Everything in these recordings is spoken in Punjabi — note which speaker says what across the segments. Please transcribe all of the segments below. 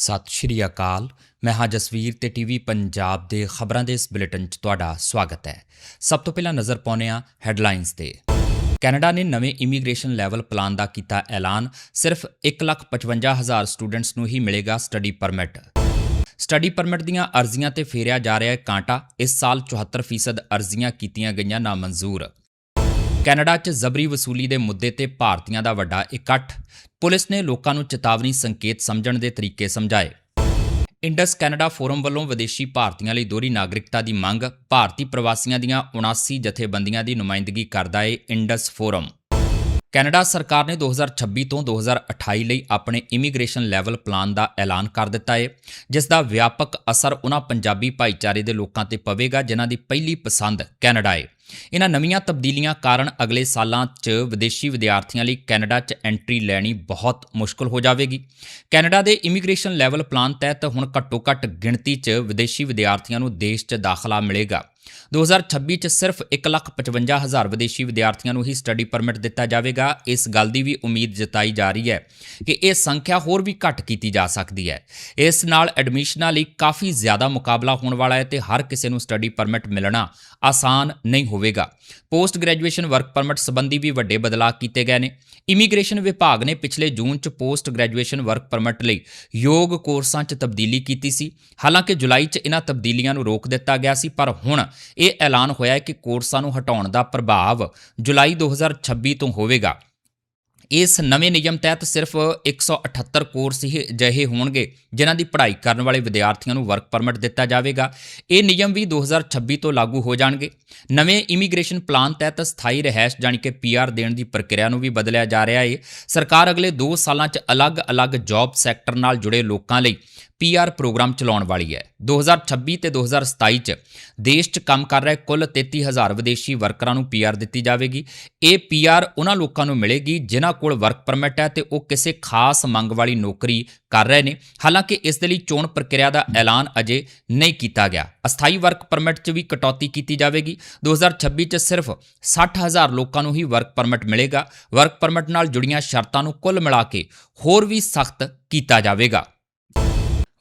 Speaker 1: ਸਤਿ ਸ਼੍ਰੀ ਅਕਾਲ। ਮੈਂ ਹਾਂ ਜਸਵੀਰ ਤੇ ਟੀਵੀ ਪੰਜਾਬ ਦੇ ਖਬਰਾਂ ਦੇ ਇਸ ਬੁਲੇਟਿਨ 'ਚ ਤੁਹਾਡਾ ਸਵਾਗਤ ਹੈ। ਸਭ ਤੋਂ ਪਹਿਲਾਂ ਨਜ਼ਰ ਪਾਉਂਦੇ ਹਾਂ ਹੈਡਲਾਈਨਸ ਤੇ। ਕੈਨੇਡਾ ਨੇ ਨਵੇਂ ਇਮੀਗ੍ਰੇਸ਼ਨ ਲੈਵਲ ਪਲਾਨ ਦਾ ਕੀਤਾ ਐਲਾਨ। ਸਿਰਫ 155000 ਸਟੂਡੈਂਟਸ ਨੂੰ ਹੀ ਮਿਲੇਗਾ ਸਟੱਡੀ ਪਰਮਿਟ। ਸਟੱਡੀ ਪਰਮਿਟ ਦੀਆਂ ਅਰਜ਼ੀਆਂ ਤੇ ਫੇਰਿਆ ਜਾ ਰਿਹਾ ਹੈ ਕਾਂਟਾ। ਇਸ ਸਾਲ 74% ਅਰਜ਼ੀਆਂ ਕੀਤੀਆਂ ਗਈਆਂ ਨਾਮਨਜ਼ੂਰ। ਕੈਨੇਡਾ 'ਚ ਜ਼ਬਰੀ ਵਸੂਲੀ ਦੇ ਮੁੱਦੇ ਤੇ ਭਾਰਤੀਆਂ ਦਾ ਵੱਡਾ ਇਕੱਠ। ਪੁਲਿਸ ਨੇ ਲੋਕਾਂ ਨੂੰ ਚੇਤਾਵਨੀ ਸੰਕੇਤ ਸਮਝਣ ਦੇ ਤਰੀਕੇ ਸਮਝਾਏ। ਇੰਡਸ ਕੈਨੇਡਾ ਫੋਰਮ ਵੱਲੋਂ ਵਿਦੇਸ਼ੀ ਭਾਰਤੀਆਂ ਲਈ ਦੋਹਰੀ ਨਾਗਰਿਕਤਾ ਦੀ ਮੰਗ, ਭਾਰਤੀ ਪ੍ਰਵਾਸੀਆਂ ਦੀਆਂ 79 ਜਥੇਬੰਦੀਆਂ ਦੀ ਨੁਮਾਇੰਦਗੀ ਕਰਦਾ ਏ ਇੰਡਸ ਫੋਰਮ। ਕੈਨੇਡਾ ਸਰਕਾਰ ਨੇ 2026 ਤੋਂ 2028 ਲਈ ਆਪਣੇ ਇਮੀਗ੍ਰੇਸ਼ਨ ਲੈਵਲ ਪਲਾਨ ਦਾ ਐਲਾਨ ਕਰ ਦਿੱਤਾ ਹੈ ਜਿਸ ਦਾ ਵਿਆਪਕ ਅਸਰ ਉਹਨਾਂ ਪੰਜਾਬੀ ਭਾਈਚਾਰੇ ਦੇ ਲੋਕਾਂ ਤੇ ਪਵੇਗਾ, ਜਿਨ੍ਹਾਂ ਦੀ ਪਹਿਲੀ ਪਸੰਦ ਕੈਨੇਡਾ ਹੈ ਇਹਨਾਂ ਨਵੀਆਂ ਤਬਦੀਲੀਆਂ ਕਾਰਨ ਅਗਲੇ ਸਾਲਾਂ 'ਚ ਵਿਦੇਸ਼ੀ ਵਿਦਿਆਰਥੀਆਂ ਲਈ ਕੈਨੇਡਾ 'ਚ ਐਂਟਰੀ ਲੈਣੀ ਬਹੁਤ ਮੁਸ਼ਕਲ ਹੋ ਜਾਵੇਗੀ। ਕੈਨੇਡਾ ਦੇ ਇਮੀਗ੍ਰੇਸ਼ਨ ਲੈਵਲ ਪਲਾਨ ਤਹਿਤ ਹੁਣ ਘੱਟੋ-ਘੱਟ ਗਿਣਤੀ 'ਚ ਵਿਦੇਸ਼ੀ ਵਿਦਿਆਰਥੀਆਂ ਨੂੰ ਦੇਸ਼ 'ਚ ਦਾਖਲਾ ਮਿਲੇਗਾ। 2026 'ਚ ਸਿਰਫ 155000 ਵਿਦੇਸ਼ੀ ਵਿਦਿਆਰਥੀਆਂ ਨੂੰ ਹੀ ਸਟੱਡੀ ਪਰਮਿਟ ਦਿੱਤਾ ਜਾਵੇਗਾ। ਇਸ ਗੱਲ ਦੀ ਵੀ ਉਮੀਦ ਜਤਾਈ ਜਾ ਰਹੀ ਹੈ ਕਿ ਇਹ ਸੰਖਿਆ ਹੋਰ ਵੀ ਘੱਟ ਕੀਤੀ ਜਾ ਸਕਦੀ ਹੈ। ਇਸ ਨਾਲ ਐਡਮਿਸ਼ਨਾਂ ਲਈ ਕਾਫੀ ਜ਼ਿਆਦਾ ਮੁਕਾਬਲਾ ਹੋਣ ਵਾਲਾ ਹੈ ਤੇ ਹਰ ਕਿਸੇ ਨੂੰ ਸਟੱਡੀ ਪਰਮਿਟ ਮਿਲਣਾ ਆਸਾਨ ਨਹੀਂ ਹੋਵੇਗਾ। ਪੋਸਟ ਗ੍ਰੈਜੂਏਸ਼ਨ ਵਰਕ ਪਰਮਿਟ ਸੰਬੰਧੀ ਵੀ ਵੱਡੇ ਬਦਲਾਅ ਕੀਤੇ ਗਏ ਨੇ। ਇਮੀਗ੍ਰੇਸ਼ਨ ਵਿਭਾਗ ਨੇ ਪਿਛਲੇ ਜੂਨ 'ਚ ਪੋਸਟ ਗ੍ਰੈਜੂਏਸ਼ਨ ਵਰਕ ਪਰਮਿਟ ਲਈ ਯੋਗ ਕੋਰਸਾਂ 'ਚ ਤਬਦੀਲੀ ਕੀਤੀ ਸੀ। ਹਾਲਾਂਕਿ ਜੁਲਾਈ 'ਚ ਇਹਨਾਂ ਤਬਦੀਲੀਆਂ ਨੂੰ ਰੋਕ ਦਿੱਤਾ ਗਿਆ ਸੀ, ਪਰ ਹੁਣ ਇਹ ਐਲਾਨ ਹੋਇਆ ਹੈ ਕਿ ਕੋਰਸਾਂ ਨੂੰ ਹਟਾਉਣ ਦਾ ਪ੍ਰਭਾਵ ਜੁਲਾਈ 2026 ਤੋਂ ਹੋਵੇਗਾ। ਇਸ ਨਵੇਂ ਨਿਯਮ ਤਹਿਤ ਸਿਰਫ 178 ਕੋਰਸ ਹੀ ਅਜਿਹੇ ਹੋਣਗੇ, ਜਿਨ੍ਹਾਂ ਦੀ ਪੜ੍ਹਾਈ ਕਰਨ ਵਾਲੇ ਵਿਦਿਆਰਥੀਆਂ ਨੂੰ ਵਰਕ ਪਰਮਿਟ ਦਿੱਤਾ ਜਾਵੇਗਾ। ਇਹ ਨਿਯਮ ਵੀ 2026 ਤੋਂ ਲਾਗੂ ਹੋ ਜਾਣਗੇ। ਨਵੇਂ ਇਮੀਗ੍ਰੇਸ਼ਨ ਪਲਾਨ ਤਹਿਤ ਸਥਾਈ ਰਹਿائش ਜਾਨੀ ਕਿ ਪੀਆਰ ਦੇਣ ਦੀ ਪ੍ਰਕਿਰਿਆ ਨੂੰ ਵੀ ਬਦਲਿਆ ਜਾ ਰਿਹਾ ਹੈ ਸਰਕਾਰ ਅਗਲੇ 2 ਸਾਲਾਂ 'ਚ ਅਲੱਗ-ਅਲੱਗ ਜੌਬ ਸੈਕਟਰ ਨਾਲ ਜੁੜੇ ਲੋਕਾਂ ਲਈ ਪੀਆਰ ਪ੍ਰੋਗਰਾਮ ਚਲਾਉਣ ਵਾਲੀ ਹੈ। 2026 ਤੇ 2027 ਚ ਦੇਸ਼ 'ਚ ਕੰਮ ਕਰ ਰਹੇ ਕੁੱਲ 33000 ਵਿਦੇਸ਼ੀ ਵਰਕਰਾਂ ਨੂੰ ਪੀਆਰ ਦਿੱਤੀ ਜਾਵੇਗੀ। ਇਹ ਪੀਆਰ ਉਹਨਾਂ ਲੋਕਾਂ ਨੂੰ ਮਿਲੇਗੀ ਜਿਨ੍ਹਾਂ ਕੋਲ ਵਰਕ ਪਰਮਿਟ ਹੈ ਤੇ ਉਹ ਕਿਸੇ ਖਾਸ ਮੰਗ ਵਾਲੀ ਨੌਕਰੀ ਕਰ ਰਹੇ ਨੇ। ਹਾਲਾਂਕਿ ਇਸ ਦੇ ਲਈ ਚੋਣ ਪ੍ਰਕਿਰਿਆ ਦਾ ਐਲਾਨ ਅਜੇ ਨਹੀਂ ਕੀਤਾ ਗਿਆ। ਅਸਥਾਈ ਵਰਕ ਪਰਮਿਟ 'ਚ ਵੀ ਕਟੌਤੀ ਕੀਤੀ ਜਾਵੇਗੀ। 2026 ਚ ਸਿਰਫ 60000 ਲੋਕਾਂ ਨੂੰ ਹੀ ਵਰਕ ਪਰਮਿਟ ਮਿਲੇਗਾ। ਵਰਕ ਪਰਮਿਟ ਨਾਲ ਜੁੜੀਆਂ ਸ਼ਰਤਾਂ ਨੂੰ ਕੁੱਲ ਮਿਲਾ ਕੇ ਹੋਰ ਵੀ ਸਖਤ ਕੀਤਾ ਜਾਵੇਗਾ।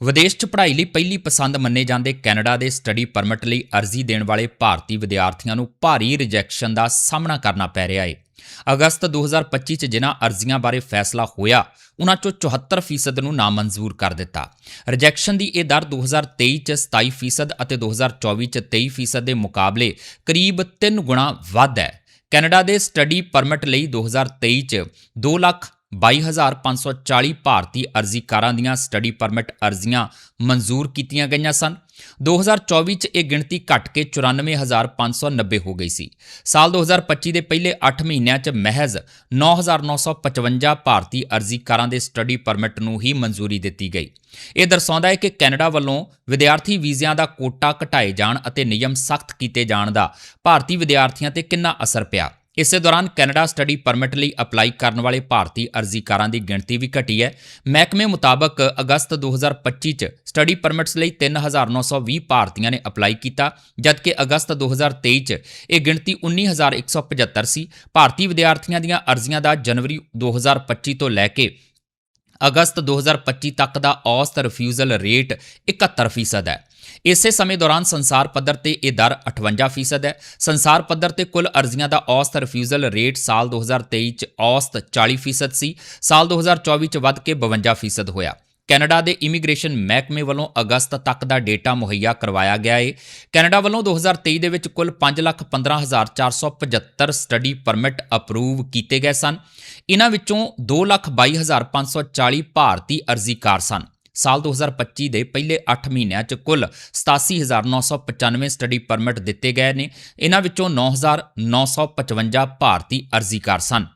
Speaker 1: ਵਿਦੇਸ਼ 'ਚ ਪੜ੍ਹਾਈ ਲਈ ਪਹਿਲੀ ਪਸੰਦ ਮੰਨੇ ਜਾਂਦੇ ਕੈਨੇਡਾ ਦੇ ਸਟੱਡੀ ਪਰਮਿਟ ਲਈ ਅਰਜ਼ੀ ਦੇਣ ਵਾਲੇ ਭਾਰਤੀ ਵਿਦਿਆਰਥੀਆਂ ਨੂੰ ਭਾਰੀ ਰਿਜੈਕਸ਼ਨ ਦਾ ਸਾਹਮਣਾ ਕਰਨਾ ਪੈ ਰਿਹਾ ਹੈ ਅਗਸਤ 2025 'ਚ ਜਿਨ੍ਹਾਂ ਅਰਜ਼ੀਆਂ ਬਾਰੇ ਫੈਸਲਾ ਹੋਇਆ ਉਹਨਾਂ 'ਚੋਂ 74% ਨੂੰ ਨਾਮਨਜ਼ੂਰ ਕਰ ਦਿੱਤਾ। ਰਿਜੈਕਸ਼ਨ ਦੀ ਇਹ ਦਰ 2023 'ਚ 27% ਅਤੇ 2024 'ਚ 23% ਦੇ ਮੁਕਾਬਲੇ ਕਰੀਬ 3 ਗੁਣਾ ਵੱਧ ਹੈ। ਕੈਨੇਡਾ ਦੇ ਸਟੱਡੀ ਪਰਮਿਟ ਲਈ 2023 'ਚ 2 ਲੱਖ 22540 ਭਾਰਤੀ ਅਰਜ਼ੀਕਾਰਾਂ ਦੀਆਂ ਸਟੱਡੀ ਪਰਮਿਟ ਅਰਜ਼ੀਆਂ ਮਨਜ਼ੂਰ ਕੀਤੀਆਂ ਗਈਆਂ ਸਨ। 2024 ਚ ਇਹ ਗਿਣਤੀ ਘਟ ਕੇ 94590 ਹੋ ਗਈ ਸੀ। ਸਾਲ 2025 ਦੇ ਪਹਿਲੇ 8 ਮਹੀਨਿਆਂ ਚ ਮਹਿਜ਼ 9955 ਭਾਰਤੀ ਅਰਜ਼ੀਕਾਰਾਂ ਦੇ ਸਟੱਡੀ ਪਰਮਿਟ ਨੂੰ ਹੀ ਮਨਜ਼ੂਰੀ ਦਿੱਤੀ ਗਈ। ਇਹ ਦਰਸਾਉਂਦਾ ਹੈ ਕਿ ਕੈਨੇਡਾ ਵੱਲੋਂ ਵਿਦਿਆਰਥੀ ਵੀਜ਼ਿਆਂ ਦਾ ਕੋਟਾ ਘਟਾਏ ਜਾਣ ਅਤੇ ਨਿਯਮ ਸਖਤ ਕੀਤੇ ਜਾਣ ਦਾ ਭਾਰਤੀ ਵਿਦਿਆਰਥੀਆਂ ਤੇ ਕਿੰਨਾ ਅਸਰ ਪਿਆ। ਇਸੇ ਦੌਰਾਨ ਕੈਨੇਡਾ ਸਟੱਡੀ ਪਰਮਿਟ ਲਈ ਅਪਲਾਈ ਕਰਨ ਵਾਲੇ ਭਾਰਤੀ ਅਰਜ਼ੀਕਾਰਾਂ ਦੀ ਗਿਣਤੀ ਵੀ ਘਟੀ ਹੈ। ਮਹਿਕਮੇ ਮੁਤਾਬਕ ਅਗਸਤ 2025 ਚ ਸਟੱਡੀ ਪਰਮਿਟਸ ਲਈ 3920 ਭਾਰਤੀਆਂ ਨੇ ਅਪਲਾਈ ਕੀਤਾ, ਜਦਕਿ ਅਗਸਤ 2023 ਚ ਇਹ ਗਿਣਤੀ 19175 ਸੀ ਭਾਰਤੀ ਵਿਦਿਆਰਥੀਆਂ ਦੀਆਂ ਅਰਜ਼ੀਆਂ ਦਾ ਜਨਵਰੀ 2025 ਤੋਂ ਲੈ ਕੇ ਅਗਸਤ 2025 ਤੱਕ ਦਾ ਔਸਤ ਰਿਫਿਊਜ਼ਲ ਰੇਟ 71% ਹੈ। ਇਸੇ ਸਮੇਂ ਦੌਰਾਨ ਸੰਸਾਰ ਪੱਧਰ ਤੇ ਇਹ ਦਰ 58% ਹੈ। ਸੰਸਾਰ ਪੱਧਰ ਤੇ ਕੁੱਲ ਅਰਜ਼ੀਆਂ ਦਾ ਔਸਤ ਰਿਫਿਊਜ਼ਲ ਰੇਟ ਸਾਲ 2023 ਚ ਔਸਤ 40% ਸੀ, ਸਾਲ 2024 ਚ ਵੱਧ ਕੇ 52% ਹੋਇਆ। ਕੈਨੇਡਾ ਦੇ ਇਮੀਗ੍ਰੇਸ਼ਨ ਮਹਿਕਮੇ ਵੱਲੋਂ ਅਗਸਤ ਤੱਕ ਦਾ ਡੇਟਾ ਮੁਹੱਈਆ ਕਰਵਾਇਆ ਗਿਆ ਹੈ ਕੈਨੇਡਾ ਵੱਲੋਂ 2023 ਦੇ ਵਿੱਚ ਕੁੱਲ 515475 ਸਟੱਡੀ ਪਰਮਿਟ ਅਪਰੂਵ ਕੀਤੇ ਗਏ ਸਨ। ਇਹਨਾਂ ਵਿੱਚੋਂ 222540 ਭਾਰਤੀ ਅਰਜ਼ੀਕਾਰ ਸਨ। ਸਾਲ 2025 ਦੇ ਪਹਿਲੇ 8 ਮਹੀਨਿਆਂ 'ਚ ਕੁੱਲ 87995 ਸਟੱਡੀ ਪਰਮਿਟ ਦਿੱਤੇ ਗਏ ਨੇ। ਇਹਨਾਂ ਵਿੱਚੋਂ 9955 ਭਾਰਤੀ ਅਰਜ਼ੀਕਾਰ ਸਨ।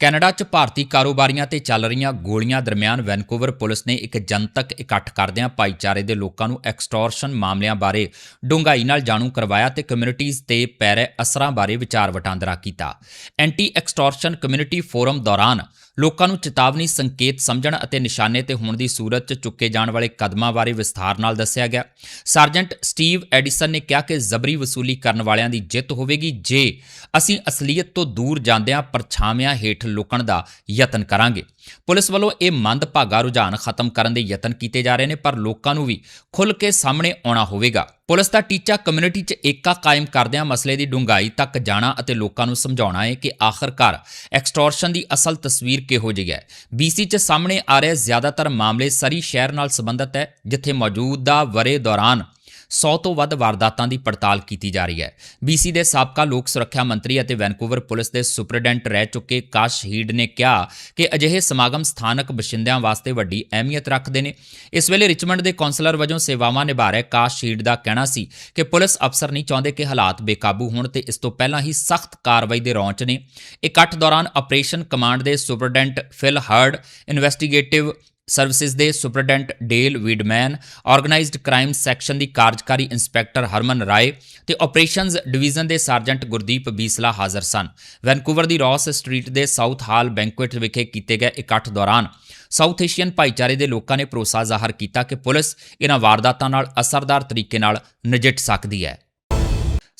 Speaker 1: ਕੈਨੇਡਾ 'ਚ ਭਾਰਤੀ ਕਾਰੋਬਾਰੀਆਂ ਤੇ ਚੱਲ ਰਹੀਆਂ ਗੋਲੀਆਂ ਦਰਮਿਆਨ ਵੈਨਕੂਵਰ ਪੁਲਿਸ ਨੇ ਇੱਕ ਜਨਤਕ ਇਕੱਠ ਕਰਦਿਆਂ ਭਾਈਚਾਰੇ ਦੇ ਲੋਕਾਂ ਨੂੰ ਐਕਸਟੋਰਸ਼ਨ ਮਾਮਲਿਆਂ ਬਾਰੇ ਡੂੰਘਾਈ ਨਾਲ ਜਾਣੂ ਕਰਵਾਇਆ ਤੇ ਕਮਿਊਨਿਟੀਜ਼ ਤੇ ਪੈ ਰਹੇ ਅਸਰਾਂ ਬਾਰੇ ਵਿਚਾਰ ਵਟਾਂਦਰਾ ਕੀਤਾ। ਐਂਟੀ ਐਕਸਟੋਰਸ਼ਨ ਕਮਿਊਨਿਟੀ ਫੋਰਮ ਦੌਰਾਨ ਲੋਕਾਂ ਨੂੰ ਚੇਤਾਵਨੀ, ਸੰਕੇਤ, ਸਮਝਣ ਅਤੇ ਨਿਸ਼ਾਨੇ ਤੇ ਹੋਣ ਦੀ ਸੂਰਤ 'ਚ ਚੁੱਕੇ ਜਾਣ ਵਾਲੇ ਕਦਮਾਂ ਬਾਰੇ ਵਿਸਥਾਰ ਨਾਲ ਦੱਸਿਆ ਗਿਆ। ਸਰਜੈਂਟ ਸਟੀਵ ਐਡੀਸਨ ਨੇ ਕਿਹਾ ਕਿ ਜ਼ਬਰੀ ਵਸੂਲੀ ਕਰਨ ਵਾਲਿਆਂ ਦੀ ਜਿੱਤ ਹੋਵੇਗੀ ਜੇ ਅਸੀਂ ਅਸਲੀਅਤ ਤੋਂ ਦੂਰ ਜਾਂਦਿਆਂ ਪਰਛਾਵਿਆਂ ਹੇਠ ਲੁਕਣ ਦਾ ਯਤਨ ਕਰਾਂਗੇ। ਪੁਲਿਸ ਵੱਲੋਂ ਇਹ ਮੰਦਭਾਗਾ ਰੁਝਾਨ ਖਤਮ ਕਰਨ ਦੇ ਯਤਨ ਕੀਤੇ ਜਾ ਰਹੇ ਨੇ, ਪਰ ਲੋਕਾਂ ਨੂੰ ਵੀ ਖੁੱਲ੍ਹ ਕੇ ਸਾਹਮਣੇ ਆਉਣਾ ਹੋਵੇਗਾ। ਪੁਲਿਸ ਦਾ ਟੀਚਾ ਕਮਿਊਨਿਟੀ 'ਚ ਏਕਾ ਕਾਇਮ ਕਰਦਿਆਂ ਮਸਲੇ ਦੀ ਡੂੰਘਾਈ ਤੱਕ ਜਾਣਾ ਅਤੇ ਲੋਕਾਂ ਨੂੰ ਸਮਝਾਉਣਾ ਹੈ ਕਿ ਆਖਰਕਾਰ ਐਕਸਟੋਰਸ਼ਨ ਦੀ ਅਸਲ ਤਸਵੀਰ ਕਿਹੋ ਜਿਹੀ ਹੈ। BC 'ਚ ਸਾਹਮਣੇ ਆ ਰਹੇ ਜ਼ਿਆਦਾਤਰ ਮਾਮਲੇ ਸਰੀ ਸ਼ਹਿਰ ਨਾਲ ਸੰਬੰਧਿਤ ਹੈ, ਜਿੱਥੇ ਮੌਜੂਦਾ ਵਰੇ ਦੌਰਾਨ 100 ਤੋਂ ਵੱਧ ਵਾਰਦਾਤਾਂ ਦੀ ਪੜਤਾਲ ਕੀਤੀ ਜਾ ਰਹੀ ਹੈ। BC ਦੇ ਸਾਬਕਾ ਲੋਕ ਸੁਰੱਖਿਆ ਮੰਤਰੀ ਅਤੇ ਵੈਨਕੂਵਰ ਪੁਲਿਸ ਦੇ ਸੁਪਰਡੈਂਟ ਰਹਿ ਚੁੱਕੇ ਕਾਸ਼ ਹੀਡ ਨੇ ਕਿਹਾ ਕਿ ਅਜਿਹੇ ਸਮਾਗਮ ਸਥਾਨਕ ਬਸ਼ਿੰਦਿਆਂ ਵਾਸਤੇ ਵੱਡੀ ਅਹਿਮੀਅਤ ਰੱਖਦੇ ਨੇ। ਇਸ ਵੇਲੇ ਰਿਚਮੰਡ ਦੇ ਕੌਂਸਲਰ ਵਜੋਂ ਸੇਵਾਵਾਂ ਨਿਭਾ ਰਹੇ ਕਾਸ਼ ਹੀਡ ਦਾ ਕਹਿਣਾ ਸੀ ਕਿ ਪੁਲਿਸ ਅਫਸਰ ਨਹੀਂ ਚਾਹੁੰਦੇ ਕਿ ਹਾਲਾਤ ਬੇਕਾਬੂ ਹੋਣ ਤੇ ਇਸ ਤੋਂ ਪਹਿਲਾਂ ਹੀ ਸਖਤ ਕਾਰਵਾਈ ਦੇ ਰੌਂਚ ਨੇ। ਇਕੱਠ ਦੌਰਾਨ ਆਪਰੇਸ਼ਨ ਕਮਾਂਡ ਦੇ superintendent Phil Hurd, investigative services ਦੇ superintendent Dale Weidman, organised crime section ਦੀ ਕਾਰਜਕਾਰੀ ਇੰਸਪੈਕਟਰ ਹਰਮਨ ਰਾਏ ਤੇ ਆਪਰੇਸ਼ਨਜ਼ ਡਿਵੀਜ਼ਨ ਦੇ ਸਰਜੈਂਟ ਗੁਰਦੀਪ ਬੀਸਲਾ ਹਾਜ਼ਰ ਸਨ। ਵੈਨਕੂਵਰ ਦੀ ਰੌਸ ਸਟਰੀਟ ਦੇ ਸਾਊਥ ਹਾਲ ਬੈਂਕੁਏਟ ਵਿਖੇ ਕੀਤੇ ਗਏ ਇਕੱਠ ਦੌਰਾਨ ਸਾਊਥ ਏਸ਼ੀਅਨ ਭਾਈਚਾਰੇ ਦੇ ਲੋਕਾਂ ਨੇ ਭਰੋਸਾ ਜ਼ਾਹਰ ਕੀਤਾ ਕਿ ਪੁਲਿਸ ਇਹਨਾਂ ਵਾਰਦਾਤਾਂ ਨਾਲ ਅਸਰਦਾਰ ਤਰੀਕੇ ਨਾਲ ਨਜਿੱਠ ਸਕਦੀ ਹੈ।